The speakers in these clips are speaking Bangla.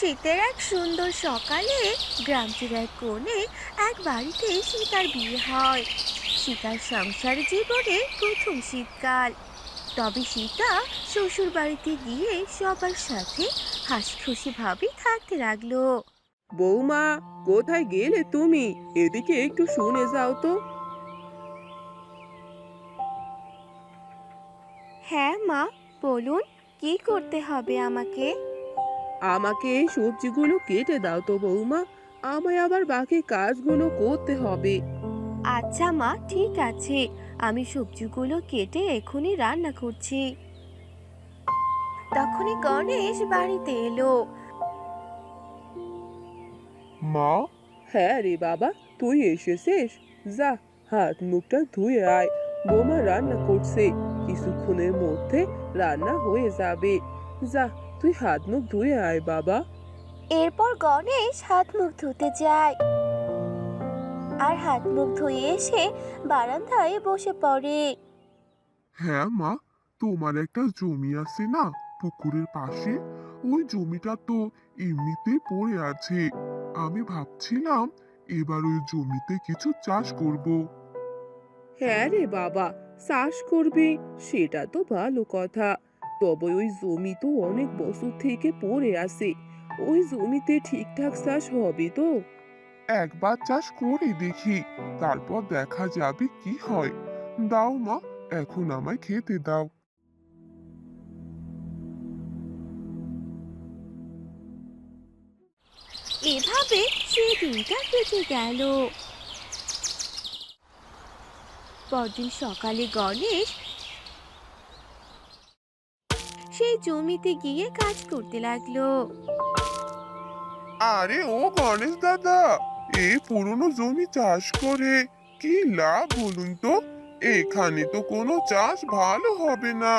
শীতের এক সুন্দর সকালে গ্রামটির এক কোণে এক বাড়িতে সীতার বিয়ে হয়। সীতার সংসার জীবনে প্রথম শীতকাল। তবে সীতা শ্বশুর বাড়িতে গিয়ে সবার সাথে হাসি খুশি ভাবে থাকতে লাগল। বৌমা কোথায় গেলে তুমি? এদিকে একটু শুনে যাও তো। হ্যাঁ মা বলুন কি করতে হবে আমাকে? আমাকে এই সবজিগুলো কেটে দাও তো বৌমা। আমায় আবার বাকি কাজগুলো করতে হবে। আচ্ছা মা ঠিক আছে। আমি সবজিগুলো কেটে এখনই রান্না করছি। তখনই গণেশ বাড়িতে এলো। মা? হ্যাঁ রে বাবা তুই এসেছিস? যা হাত মুখটা ধুয়ে আয়। বৌমা রান্না করছে। কিছুক্ষণের মধ্যে রান্না হয়ে যাবে। যা তুই হাত মুখ ধুয়ে আয় বাবা। এরপর গণেশ হাত মুখ ধুতে যায়। আর হাত মুখ ধুয়ে এসে বারান্দায় বসে পড়ে। হ্যাঁ মা তোমার একটা জমি আছে না পুকুরের পাশে? ওই জমিটা তো এমনিতে পড়ে আছে। আমি ভাবছিলাম এবার ওই জমিতে কিছু চাষ করব। হ্যাঁ রে বাবা চাষ করবি সেটা তো ভালো কথা। তবে ওই জমি তো অনেক বছর থেকে পড়ে আছে। ওই জমিতে ঠিকঠাক চাষ হবে তো? একবার চাষ করে দেখি তারপর দেখা যাবে কি হয়। দাও মা এখন আমায় খেতে দাও। এভাবে সেই দিনটা কেটে গেল। পরদিন সকালে গণেশ সেই জমিতে গিয়ে কাজ করতে লাগল। আরে ও গণেশ দাদা, এই পুরনো জমি চাষ করে কি লাভ বলুন তো? এখানে তো কোনো চাষ ভালো হবে না।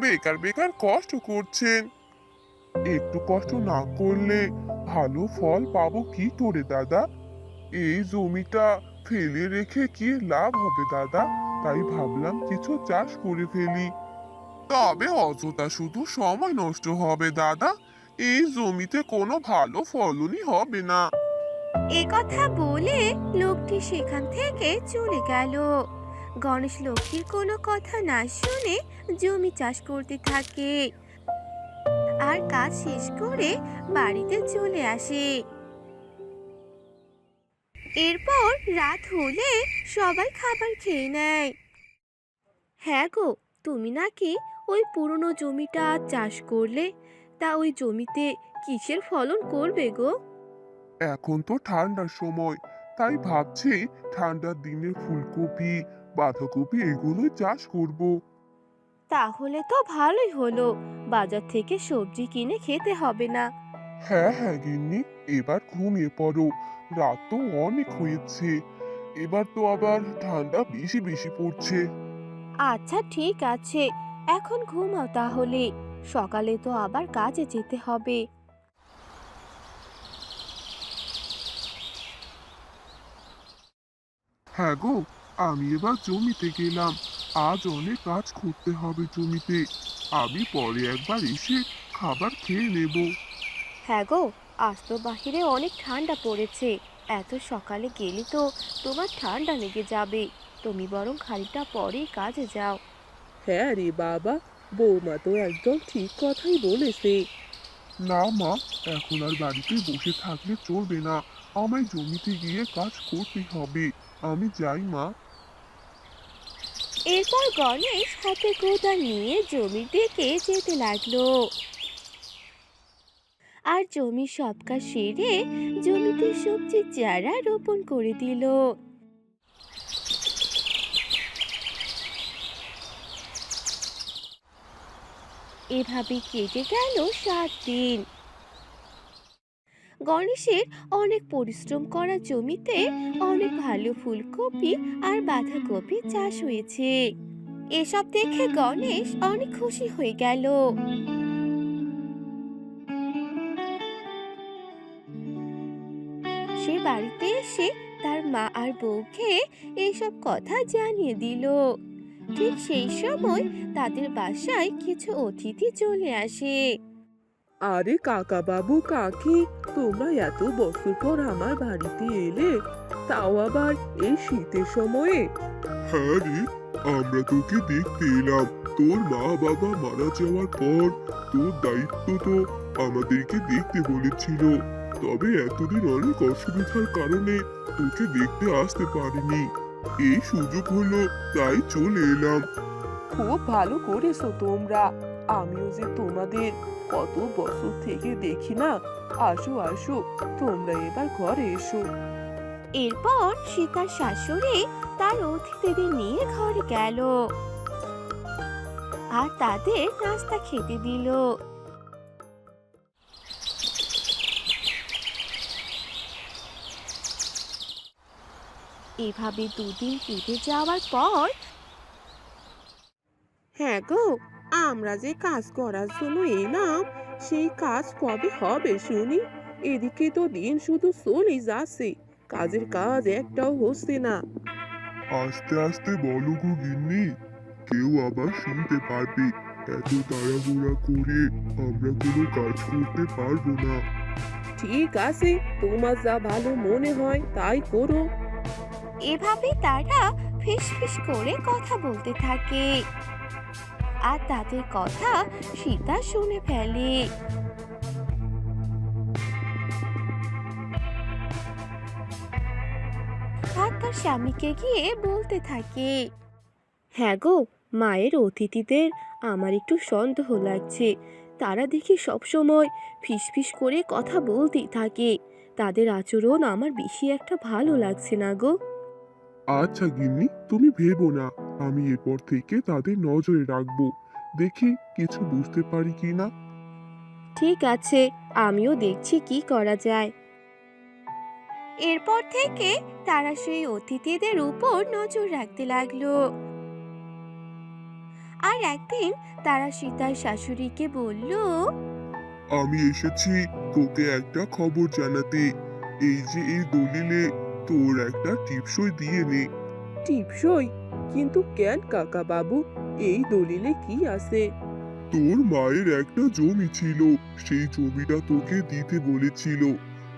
বেকার বেকার কষ্ট করছেন। একটু কষ্ট না করলে ভালো ফল পাবো কি করে দাদা? এই জমিটা ফেলে রেখে কি লাভ হবে দাদা? তাই ভাবলাম কিছু চাষ করে ফেলি। তবে অযথা শুধু সময় নষ্ট হবে, দাদা। এই জমিতে কোনো ভালো ফলনই হবে না। এ কথা বলে লোকটি সেখান থেকে চলে গেল। গণেশ লক্ষ্মীর কোনো কথা না শুনে জমি চাষ করতে থাকে আর কাজ শেষ করে বাড়িতে চলে আসে। এরপর রাত হলে সবাই খাবার খেয়ে নেয়। হ্যাঁ গো তুমি নাকি ওই পুরনো জমিটা চাষ করলে? তা ওই জমিতে কিসের ফলন করবে গো? এখন তো ঠান্ডার সময় তাই ভাবছি ঠান্ডার দিনে ফুলকপি বাঁধাকপি এগুলোই চাষ করব। তাহলে তো ভালোই হলো বাজার থেকে সবজি কিনে খেতে হবে না। হ্যাঁ হ্যাঁ গিন্নি এবার ঘুমিয়ে পড়ো রাত তো অনেক হয়েছে। এবার তো আবার ঠান্ডা বেশি বেশি পড়ছে। আচ্ছা ঠিক আছে। এখন ঘুমাও তাহলে। সকালে তো আবার কাজে যেতে হবে। হ্যাঁ গো আমি এবার জমিতে গেলাম। আজ অনেক কাজ করতে হবে জমিতে। আমি পরে একবার এসে খাবার খেয়ে নেব। হ্যাঁ গো আজ তো বাহিরে অনেক ঠান্ডা পড়েছে। এত সকালে গেলে তো তোমার ঠান্ডা লেগে যাবে। তুমি বরং খানিকটা পরেই কাজে যাও। হ্যাঁ রে বাবা বৌমা তো একদম ঠিক কথাই বলেছে। না মা এখন আর বাড়িতে বসে থাকলে চলবে না। আমায় জমিতে গিয়ে কাজ করতে হবে। আমি যাই মা। এরপর গণেশ হাতে কোদাল নিয়ে জমির দিকে যেতে লাগল। আর জমির সব কাজ সেরে জমিতে সবজির চারা রোপণ করে দিল। এভাবে কেটে গেল সাত দিন। গণেশের অনেক পরিশ্রম করা জমিতে অনেক ভালো ফুলকপি আর বাঁধাকপি চাষ হয়েছে। এসব দেখে গণেশ অনেক খুশি হয়ে গেল। সে বাড়িতে এসে তার মা আর বউকে এইসব কথা জানিয়ে দিল। ঠিক সেই সময় তাদের বাসায় কিছু অতিথি চলে আসে। আরে কাকা বাবু কাকি তোমরা এত বছর পর আমার বাড়িতে এলে তাও আবার এই শীতের সময়ে? হ্যাঁ রে আমরা তোকে দেখতে এলাম। তোর মা বাবা মারা যাওয়ার পর তোর দায়িত্ব তো আমাদেরকে দেখতে বলেছিল। তবে এতদিন অনেক অসুবিধার কারণে তোকে দেখতে আসতে পারিনি। এই সুযোগ হলো তাই চলে এলাম। খুব ভালো করেছ তোমরা। আমিও যে তোমাদের কত বছর থেকে দেখি না। আসো আসো তোমরা এবার ঘরে এসো। এরপর সীতার শাশুড়ি তার অতিথিদের নিয়ে ঘরে গেল। আর তাদের নাস্তা খেতে দিল। এভাবে দুদিন কেটে যাওয়ার পর হ্যাঁ গো আমরা যে কাজ করার জন্য এলাম সেই কাজ কবে হবে শুনি? এদিকে তো দিন শুধু চলেই যাচ্ছে কাজের কাজ একটাও হচ্ছে না। আস্তে আস্তে বলো গো গিন্নি কেউ আবার শুনতে পারবে। এত তাড়াহুড়া করে আমরা কোনো কাজ করতে পারব না। ঠিক আছে তোমার যা ভালো মনে হয় তাই করো। এভাবে তারা ফিস ফিস করে কথা বলতে থাকে। আর তাদের কথা সীতা শুনে ফেলে। আর তার স্বামীকে গিয়ে বলতে থাকে হ্যাঁ গো, মায়ের অতিথিদের আমার একটু সন্দেহ লাগছে। তারা দেখি সবসময় ফিসফিস করে কথা বলতেই থাকে। তাদের আচরণ আমার বেশি একটা ভালো লাগছে না গো। আচ্ছা গিন্নি তুমি ভেবো না। আমি এরপর থেকে তাদের নজরে রাখব। দেখি কিছু বুঝতে পারি কি না ঠিক আছে আমিও দেখছি কি করা যায়। এরপর থেকে তারা সেই অতিথিদের উপর নজর রাখতে লাগল। আর একদিন তারা সীতার শাশুড়িকে বলল আমি এসেছি তোকে একটা খবর জানাতে। এই যে এই দলিলে তোর একটা টিপসই দিয়ে নে। টিপসই কিন্তু কেন কাকা বাবু? এই দলিলে কি আছে? তোর মায়ের একটা জমি ছিল সেই জমিটা তোকে দিতে বলেছিল।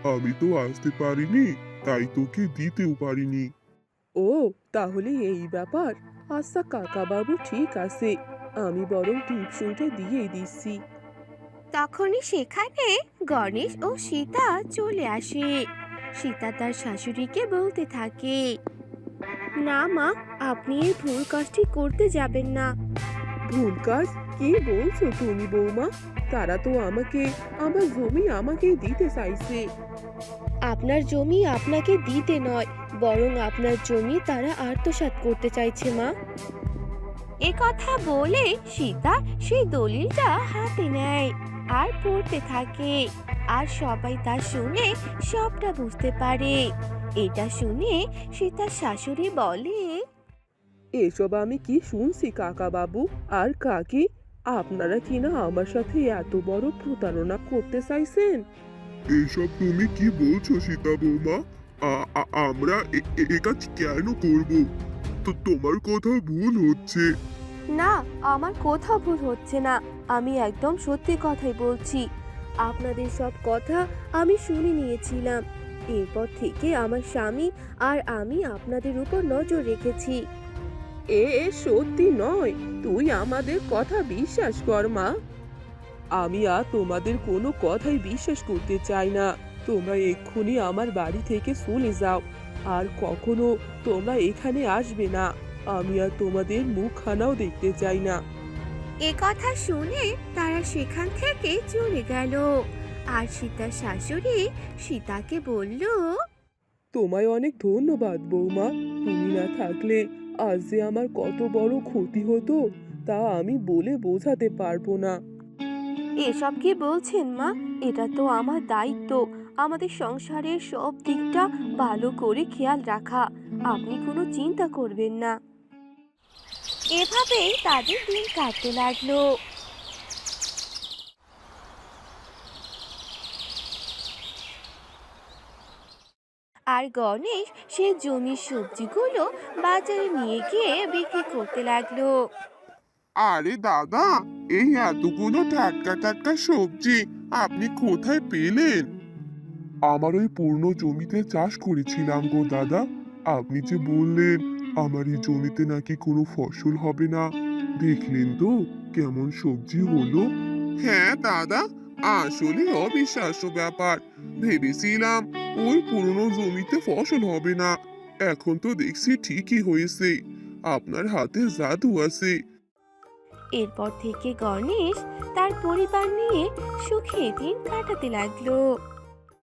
আমি তো আসতে পারিনি তাই তোকে দিতেও পারিনি। ও তাহলে এই ব্যাপার? আচ্ছা কাকা বাবু ঠিক আছে। আমি বরং টিপসইটা দিয়ে দিচ্ছি। তখনই সেখানে গণেশ ও সীতা চলে আসে। সীতা তার শাশুড়িকে বলতে থাকে না মা আপনি এই ভুল কাজটি করতে যাবেন না। ভুল কাজ? কি বলছো তুমি বৌমা? তারা তো আমাকে আমার জমি আমাকে দিতে চাইছে। আপনার জমি আপনাকে দিতে নয় বরং আপনার জমি তারা আত্মসাৎ করতে চাইছে মা। এ কথা বলে সীতা সেই দলিলটা হাতে নেয় আর পড়তে থাকে। আর সবাই তা শুনে সবটা বুঝতে পারে। এটা শুনে সীতার শাশুড়ি বলে এসব আমি কি শুনছি কাকা বাবু? আর কাকি আপনারা কিনা আমার সাথে এত বড় প্রতারণা করতে চাইছেন? এসব তুমি কি বলছো সীতা বৌমা? আমরা এ- এ- এ কাজ কেন করব? তো তোমার কথা ভুল হচ্ছে। না আমার কোথাও ভুল হচ্ছে না। আমি একদম সত্যি কথাই বলছি। আপনাদের সব কথা আমি শুনে নিয়েছিলাম। এরপর থেকে আমার স্বামী আর আমি আপনাদের উপর নজর রেখেছি। এ সত্যি নয়। তুই আমাদের কথা বিশ্বাস কর, মা। আমি আর তোমাদের কোনো কথাই বিশ্বাস করতে চাই না। তোমরা এক্ষুনি আমার বাড়ি থেকে চলে যাও। আর কখনো তোমরা এখানে আসবে না। আমি আর তোমাদের মুখখানাও দেখতে চাই না। এ কথা শুনে তারা সেখান থেকে চলে গেল। আর সীতার শাশুড়ি সীতাকে বলল তোমায় অনেক ধন্যবাদ বৌমা তুমি না থাকলে আজ যে আমার কত বড় ক্ষতি হতো তা আমি বলে বোঝাতে পারব না। এসব কি বলছেন মা? এটা তো আমার দায়িত্ব। আমাদের সংসারের সব দিকটা ভালো করে খেয়াল রাখা। আপনি কোনো চিন্তা করবেন না। এভাবেই তাদের দিন কাটতে লাগল। আর গণেশ সে জমির সবজিগুলো বাজারে নিয়ে গিয়ে বিক্রি করতে লাগল। আরে দাদা, এই এতগুলো টাটকা টাটকা সবজি আপনি কোথায় পেলেন? আমার ওই পূর্ণ জমিতে চাষ করেছিলাম গো দাদা। আপনি যে বললেন আমার এই জমিতে নাকি কোনো ফসল হবে না। দেখলেন তো কেমন সবজি হলো। হ্যাঁ দাদা, আসলে অবিশ্বাস্য ব্যাপার। ভেবেছিলাম ওই পুরনো জমিতে ফসল হবে না। এখন তো দেখছি ঠিকই হয়েছে। আপনার হাতে জাদু আছে। এরপর থেকে গণেশ তার পরিবার নিয়ে সুখে দিন কাটাতে লাগল।